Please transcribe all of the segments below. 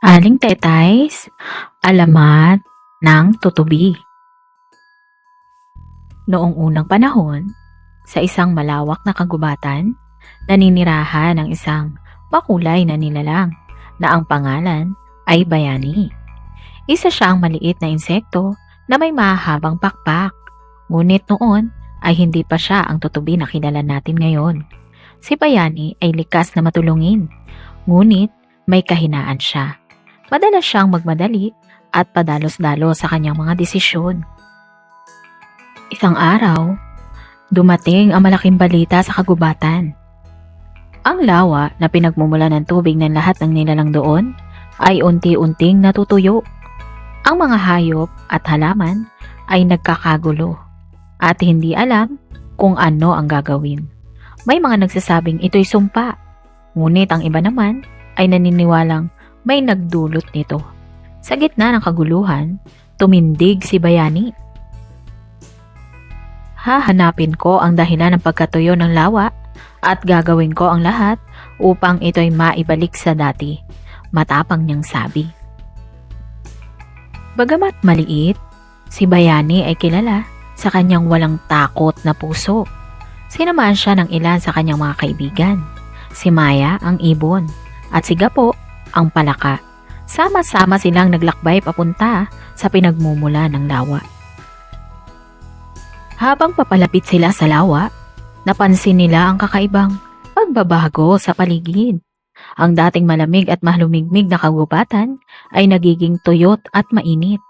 Aling Tetays, alamat ng tutubi. Noong unang panahon, sa isang malawak na kagubatan, naninirahan ang isang makulay na nilalang na ang pangalan ay Bayani. Isa siyang maliit na insekto na may mahabang pakpak. Ngunit noon ay hindi pa siya ang tutubi na kilala natin ngayon. Si Bayani ay likas na matulungin, ngunit may kahinaan siya. Madalas siyang magmadali at padalos-dalos sa kanyang mga desisyon. Isang araw, dumating ang malaking balita sa kagubatan. Ang lawa na pinagmumula ng tubig ng lahat ng nilalang doon ay unti-unting natutuyo. Ang mga hayop at halaman ay nagkakagulo at hindi alam kung ano ang gagawin. May mga nagsasabing ito'y sumpa, ngunit ang iba naman ay naniniwalang may nagdulot nito. Sa gitna ng kaguluhan, tumindig si Bayani. Hahanapin ko ang dahilan ng pagkatuyo ng lawa at gagawin ko ang lahat upang ito'y maibalik sa dati, matapang niyang sabi. Bagamat maliit, si Bayani ay kilala sa kanyang walang takot na puso. Sinamahan siya ng ilan sa kanyang mga kaibigan. Si Maya ang ibon at si Gapo ang palaka. Sama-sama silang naglakbay papunta sa pinagmumula ng lawa. Habang papalapit sila sa lawa, napansin nila ang kakaibang pagbabago sa paligid. Ang dating malamig at malumigmig na kagubatan ay nagiging tuyot at mainit.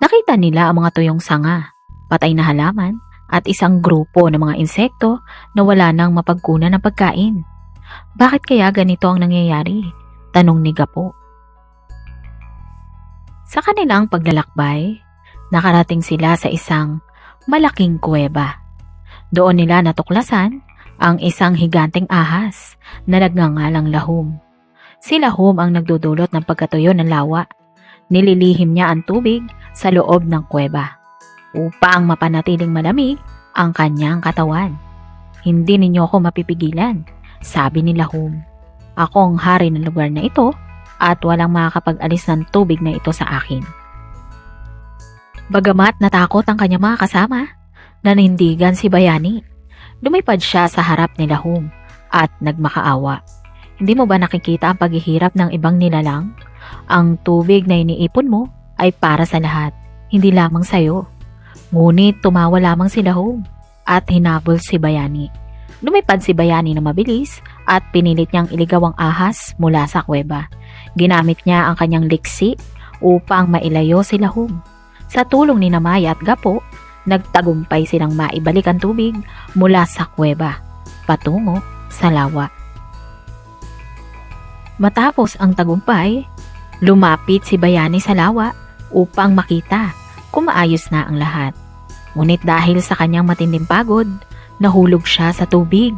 Nakita nila ang mga tuyong sanga, patay na halaman, at isang grupo ng mga insekto na wala nang mapagkunan ng pagkain. Bakit kaya ganito ang nangyayari? Tanong ni Gapo. Sa kanilang paglalakbay, nakarating sila sa isang malaking kuweba. Doon nila natuklasan ang isang higanteng ahas na nagngangalang Lahum. Si Lahum ang nagdudulot ng pagkatuyo ng lawa. Nililihim niya ang tubig sa loob ng kuweba upang mapanatiling malamig ang kanyang katawan. Hindi ninyo ako mapipigilan, sabi ni Lahum. Ako ang hari ng lugar na ito at walang makakapag-alis ng tubig na ito sa akin. Bagamat natakot ang kanyang mga kasama, nanindigan si Bayani. Lumipad siya sa harap ni Lahum at nagmakaawa. Hindi mo ba nakikita ang paghihirap ng ibang nilalang? Ang tubig na iniipon mo ay para sa lahat, hindi lamang sa'yo. Ngunit tumawa lamang si Lahum at hinabol si Bayani. Lumipad si Bayani na mabilis at pinilit niyang iligaw ang ahas mula sa kuweba. Ginamit niya ang kanyang liksi upang mailayo si Lahum. Sa tulong ni Namaya at Gapo, nagtagumpay silang maibalik ang tubig mula sa kuweba patungo sa lawa. Matapos ang tagumpay, lumapit si Bayani sa lawa upang makita kung maayos na ang lahat. Ngunit dahil sa kanyang matinding pagod, nahulog siya sa tubig.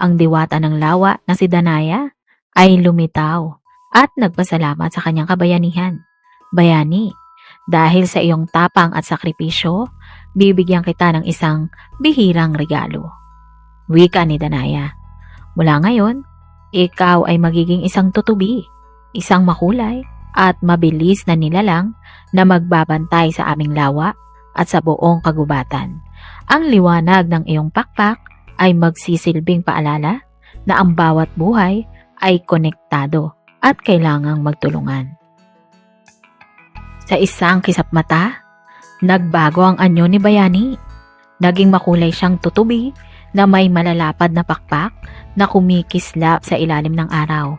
Ang diwata ng lawa na si Danaya ay lumitaw at nagpasalamat sa kanyang kabayanihan. Bayani, dahil sa iyong tapang at sakripisyo, bibigyan kita ng isang bihirang regalo. Wika ni Danaya. Mula ngayon, ikaw ay magiging isang tutubi, isang makulay at mabilis na nilalang na magbabantay sa aming lawa at sa buong kagubatan. Ang liwanag ng iyong pakpak ay magsisilbing paalala na ang bawat buhay ay konektado at kailangang magtulungan. Sa isang kisap mata, nagbago ang anyo ni Bayani. Naging makulay siyang tutubi na may malalapad na pakpak na kumikislap sa ilalim ng araw.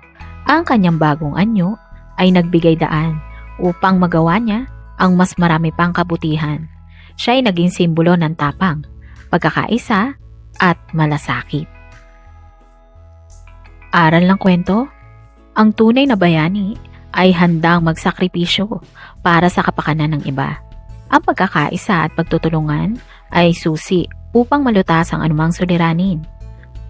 Ang kanyang bagong anyo ay nagbigay daan upang magawa niya ang mas marami pang kabutihan. Siya ay naging simbolo ng tapang, pagkakaisa at malasakit. Aral ng kwento, ang tunay na bayani ay handang magsakripisyo para sa kapakanan ng iba. Ang pagkakaisa at pagtutulungan ay susi upang malutas ang anumang suliranin.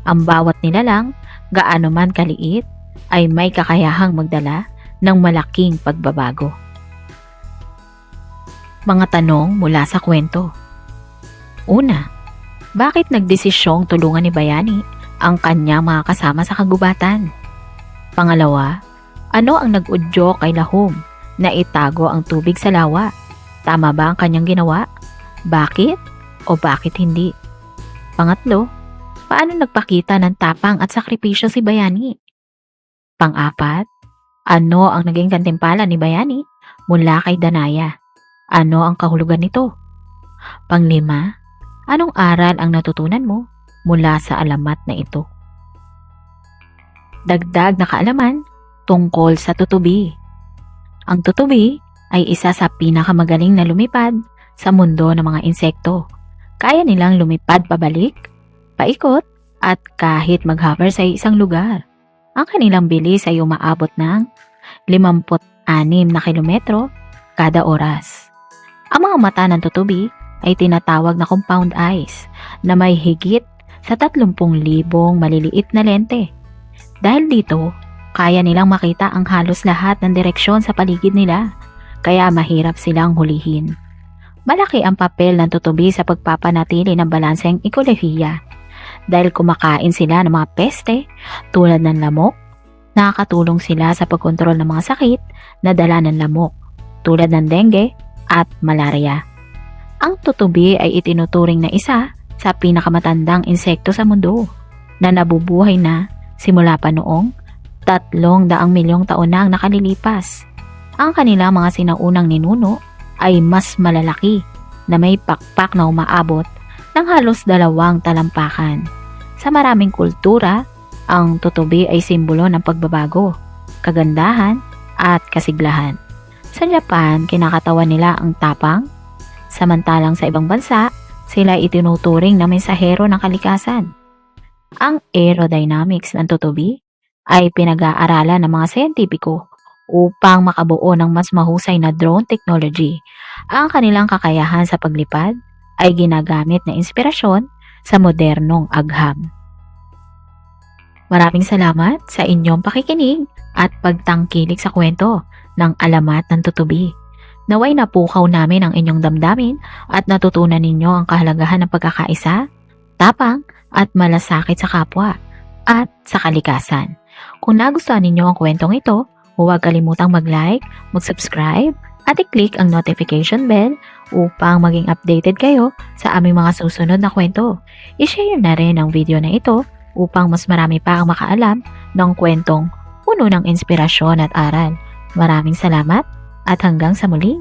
Ang bawat nilalang, gaano man kaliit, ay may kakayahang magdala ng malaking pagbabago. Mga tanong mula sa kwento. Una, bakit nagdesisyong tulungan ni Bayani ang kanyang mga kasama sa kagubatan? Pangalawa, Ano ang nag-udyo kay Lahom na itago ang tubig sa lawa? Tama ba ang kanyang ginawa? Bakit o bakit hindi? Pangatlo, paano nagpakita ng tapang at sakripisyo si Bayani? Pang-apat, ano ang naging gantimpala ni Bayani mula kay Danaya? Ano ang kahulugan nito? Panglima, anong aral ang natutunan mo mula sa alamat na ito? Dagdag na kaalaman tungkol sa tutubi. Ang tutubi ay isa sa pinakamagaling na lumipad sa mundo ng mga insekto. Kaya nilang lumipad pabalik, paikot, at kahit mag-hover sa isang lugar. Ang kanilang bilis ay umaabot ng 56 na kilometro kada oras. Ang mga mata ng tutubi ay tinatawag na compound eyes na may higit sa 30,000 maliliit na lente. Dahil dito, kaya nilang makita ang halos lahat ng direksyon sa paligid nila, kaya mahirap silang hulihin. Malaki ang papel ng tutubi sa pagpapanatili ng balanseng ekolohiya. Dahil kumakain sila ng mga peste tulad ng lamok, nakakatulong sila sa pagkontrol ng mga sakit na dala ng lamok tulad ng dengue at malaria. Ang tutubi ay itinuturing na isa sa pinakamatandang insekto sa mundo na nabubuhay na simula pa noong tatlong daang milyong taon na ang nakalilipas. Ang kanilang mga sinaunang ninuno ay mas malalaki na may pakpak na umaabot ng halos dalawang talampakan. Sa maraming kultura, ang tutubi ay simbolo ng pagbabago, kagandahan at kasiglahan. Sa Japan, kinakatawan nila ang tapang, samantalang sa ibang bansa, sila itinuturing na mensahero ng kalikasan. Ang aerodynamics ng tutubi ay pinag-aaralan ng mga siyentipiko upang makabuo ng mas mahusay na drone technology. Ang kanilang kakayahan sa paglipad ay ginagamit na inspirasyon sa modernong agham. Maraming salamat sa inyong pakikinig at pagtangkilik sa kwento ng alamat ng tutubi. Naway napukaw namin ang inyong damdamin at natutunan ninyo ang kahalagahan ng pagkakaisa, tapang at malasakit sa kapwa at sa kalikasan. Kung nagustuhan ninyo ang kwentong ito, huwag kalimutang mag-like, mag-subscribe, at i-click ang notification bell upang maging updated kayo sa aming mga susunod na kwento. I-share na rin ang video na ito upang mas marami pa ang makaalam ng kwentong puno ng inspirasyon at aral. Maraming salamat at hanggang sa muli.